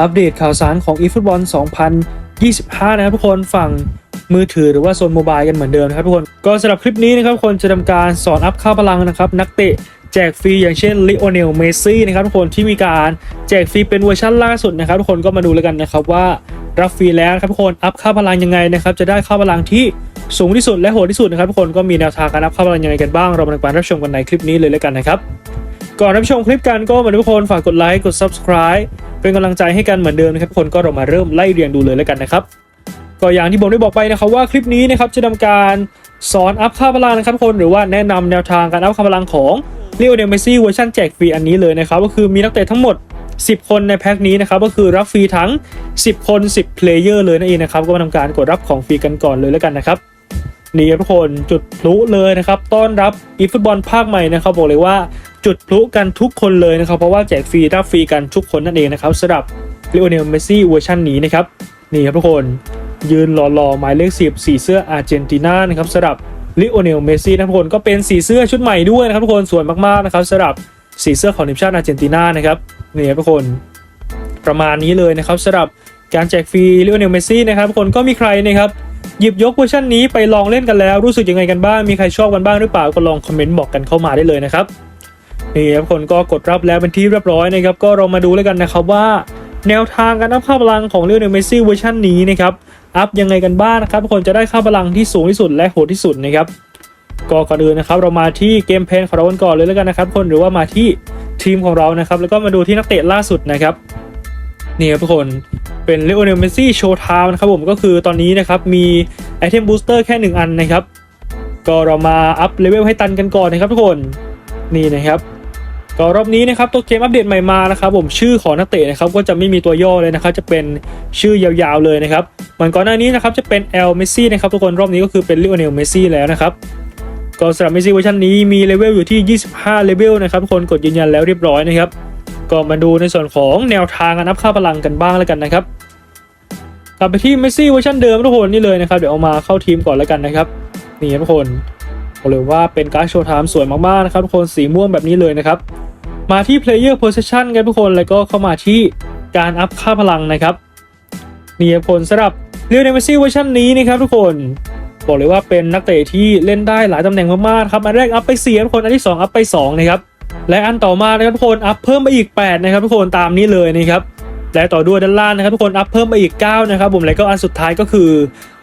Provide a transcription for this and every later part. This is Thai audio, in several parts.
อัปเดตข่าวสารของ eFootball 2025 นะครับทุกคนฝั่งมือถือหรือว่าโซนโมบายกันเหมือนเดิมนะครับทุกคน ก็สำหรับคลิปนี้นะครับทุกคนจะทำการสอนอัพค่าพลังนะครับ นักเตะแจกฟรีอย่างเช่นลิโอเนลเมซี่นะครับทุกคนที่มีการแจกฟรีเป็นเวอร์ชันล่าสุดนะครับทุกคนก็มาดูแล้วกันนะครับว่ารับฟรีแล้วครับทุกคนอัพค่าพลังยังไงนะครับจะได้ค่าพลังที่สูงที่สุดและโหดที่สุดนะครับทุกคนก็มีแนวทางการอัพค่าพลังยังไงกันบ้างเรามาดูการรับชมกันในคลิปนี้เลยแล้วกันนะครับ ก่อนรับชมคลิปกันก็เหมาทุกคนฝากกดไลค์กด subscribe เป็นกำลังใจให้กันเหมือนเดิมนะครับทุกคนก็เรามาเริ่มไล่เรียงดูเลยแล้วกันนะครับก็อย่างที่ผมได้บอกไปนะครับว่าคลิปนี้นะครับจะทำการสอนอัพค่าพลังนะครับทุกคนหรือว่าแนะนำแนวทางการอัพค่าพลังของเลโอเดลเมซี่เวอร์ชันแจกฟรีอันนี้เลยนะครับก็คือมีนักเตะทั้งหมด 10 คนในแพ็คนี้นะครับก็คือรับฟรีทั้ง 10 คน 10เพลเยอร์เลยนั่นเองนะครับก็มาทำการกดรับของฟรีกันก่อนเลยแล้วกันนะครับนี่ทุกคนจุดพลุเลยนะครับต้อนรับอีฟุตบอลภาคใหม่นะครับบอกเลยว่า จุดพลุกันทุกคนเลยนะครับเพราะว่าแจกฟรีรับฟรีกันทุกคนนั่นเองนะครับสำหรับเลโอเนลเมซี่เวอร์ชันนี้นะครับนี่ครับทุกคนยืนหล่อๆหมายเลข10สีเสื้ออาร์เจนตินานะครับสำหรับลิโอเนลเมซี่นะทุกคนก็เป็นสีเสื้อชุดใหม่ด้วยนะครับทุกคนสวยมากๆนะครับสำหรับสีเสื้อของทีมชาติอาร์เจนตินานะครับนี่ครับทุกคนประมาณนี้เลยนะครับสำหรับการแจกฟรีลิโอเนลเมซี่นะครับทุกคนก็มีใครนะครับหยิบยกเวอร์ชันนี้ไปลองเล่นกันแล้วรู้สึกยังไงกันบ้าง มีใครชอบกันบ้างหรือเปล่าก็ลองคอมเมนต์บอกกันเข้ามาได้เลยนะครับ นี่ครับคนก็กดรับแล้วเป็นที่เรียบร้อยนะครับก็เรามาดูแล้วกันนะครับว่า แนวทางการอัพค่าพลังของเรียวเนลเมซี่เวอร์ชันนี้นะครับอัพยังไงกันบ้างนะครับคนจะได้ค่าพลังที่สูงที่สุดและโหดที่สุดนะครับก็ก่อนอื่นนะครับเรามาที่เกมเพลนของเรากันก่อนเลยแล้วกันนะครับ คนหรือว่ามาที่ทีมของเรานะครับแล้วก็มาดูที่นักเตะล่าสุดนะครับนี่ครับทุกคนเป็นเลโอเนลเมซี่โชว์ไทม์นะครับผมก็คือตอนนี้นะครับมีไอเทมบูสเตอร์แค่ 1 อันนะครับ ก็เรามาอัพเลเวลให้ตันกันก่อนนะครับทุกคนนี่นะครับ ก็รอบนี้นะครับตัวเกมอัปเดตใหม่มานะครับผมชื่อของนักเตะนะครับก็จะไม่มีตัวย่อเลยนะครับจะเป็นชื่อยาวๆเลยนะครับเหมือนก่อนหน้านี้นะครับจะเป็นเอลเมซี่นะครับทุกคนรอบนี้ก็คือเป็นเลโอเนลเมซี่แล้วนะครับก็สำหรับเมซี่เวอร์ชันนี้มีเลเวลอยู่ที่ 25 เลเวลนะครับทุกคนกดยืนยันแล้วเรียบร้อยนะครับก็มาดูในส่วนของแนวทางการนับค่าพลังกันบ้างแล้วกันนะครับกลับไปที่เมสซี่เวอร์ชันเดิมทุกคนนี่เลยนะครับเดี๋ยวเอามาเข้าทีมก่อนแล้วกันนะครับนี่ทุกคนบอกเลยว่าเป็นการ์ดโชว์ไทม์สวยมากๆนะครับทุกคนสีม่วงแบบนี้เลยนะครับ มาที่ player position กันทุกคนแล้วก็เข้ามาที่การอัพค่าพลังนะครับนี่ครับทุกคนสำหรับเรียวเนเมซี่เวอร์ชันนี้นะครับทุกคนบอกเลยว่าเป็นนักเตะที่เล่นได้หลายตำแหน่งมากๆครับอันแรกอัพไป4ทุกคนอันที่ 2 อัพไป 2 นะครับ และอันต่อมานะครับทุกคนอัพเพิ่มไปอีก 8 นะครับทุกคนตามนี้เลยนะครับและต่อด้วยด้านล่างนะครับทุกคนอัพเพิ่มไปอีก 9 นะครับผมแล้วก็อันสุดท้ายก็คือ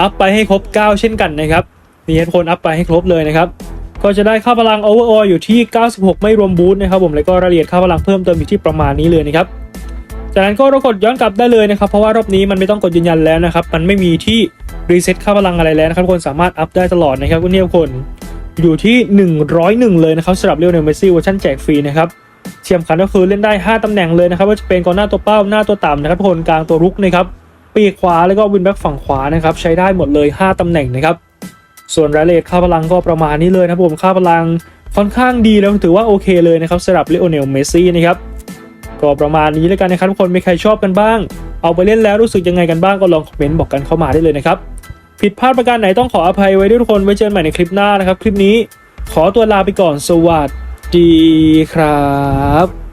อัพไปให้ครบ 9 เช่นกันนะครับนี่ทุกคนอัพไปให้ครบเลยนะครับ ก็จะได้ค่าพลังโอเวอร์อออยู่ที่ 96 ไม่รวมบูทนะครับผมแล้วก็รายละเอียดค่าพลังเพิ่มเติมอยู่ที่ประมาณนี้เลยนะครับจากนั้นก็เรากดย้อนกลับได้เลยนะครับ เพราะว่ารอบนี้มันไม่ต้องกดยืนยันแล้วนะครับ มันไม่มีที่รีเซ็ตค่าพลังอะไรแล้วนะครับคนสามารถอัพได้ตลอดนะครับคุณทุกคนอยู่ที่ 101 เลยนะครับสำหรับเรียวเนลเมซี่เวอร์ชันแจกฟรีนะครับเทียมคันก็คือเล่นได้ 5 ตำแหน่งเลยนะครับว่าจะเป็นกองหน้าตัวเป้าหน้าตัวต่ำนะครับคนกลางตัวรุกนะครับปีกขวาแล้วก็วินแบ็กฝั่งขวานะครับใช้ได้หมดเลย 5 ตำแหน่งนะครับ ส่วนรายละเอียดค่าพลังก็ประมาณนี้เลยนะครับผมค่าพลังค่อนข้างดีแล้วถือว่าโอเคเลยนะครับสำหรับเลโอเนลเมซี่นะครับก็ประมาณนี้แล้วกันนะครับทุกคนมีใครชอบกันบ้าง เอาไปเล่นแล้วรู้สึกยังไงกันบ้างก็ลองคอมเมนต์บอกกันเข้ามาได้เลยนะครับผิดพลาดประการไหนต้องขออภัยไว้ด้วยทุกคนไว้เจอกันใหม่ในคลิปหน้านะครับ คลิปนี้ขอตัวลาไปก่อนสวัสดีครับ